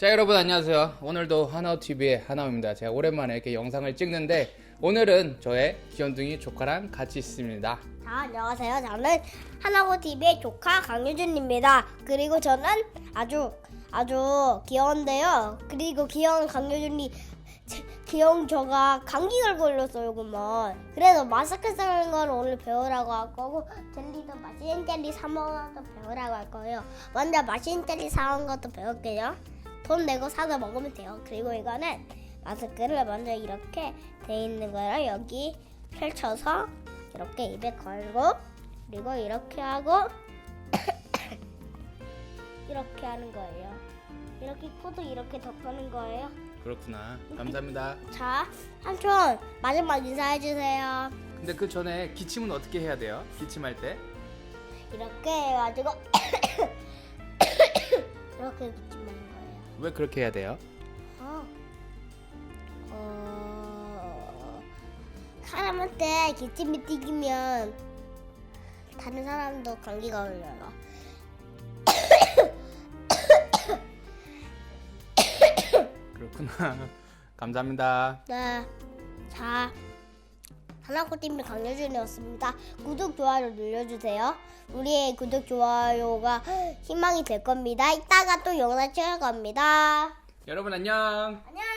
자 여러분 안녕하세요. 오늘도 하나TV의 하나입니다. 제가 오랜만에 이렇게 영상을 찍는데 오늘은 저의 귀염둥이 조카랑 같이 있습니다. 자, 안녕하세요. 저는 하나고 TV의 조카 강유준입니다. 그리고 저는 아주 아주 귀여운데요. 그리고 귀여운 강유준이 제- 귀여운 저가 감기가 걸렸어요, 그만. 그래서 마스크 쓰는 걸 오늘 배우라고 할 거고 젤리도 맛있는 젤리 사 먹어서 배우라고 할 거예요. 먼저 맛있는 젤리 사온 것도 배울게요. 돈 내고 사서 먹으면 돼요. 그리고 이거는 마스크를 먼저 이렇게 돼 있는 거를 여기 펼쳐서 이렇게 입에 걸고 그리고 이렇게 하고 이렇게 하는 거예요. 이렇게 코도 이렇게 덮는 거예요. 그렇구나. 감사합니다. 자, 삼촌 마지막 인사해 주세요. 근데 그 전에 기침은 어떻게 해야 돼요? 기침할 때? 이렇게 해가지고 이렇게 기침하는 거예요. 왜 그렇게 해야 돼요? 어. 어... 사람한테 기침이 튀기면 다른 사람도 감기가 걸려요. 그렇구나. 감사합니다. 네. 자, 하나코팀의 강여준이었습니다. 구독, 좋아요 눌러주세요. 우리의 구독, 좋아요가 희망이 될 겁니다. 이따가 또 영상 찍을 겁니다. 여러분 안녕. 안녕!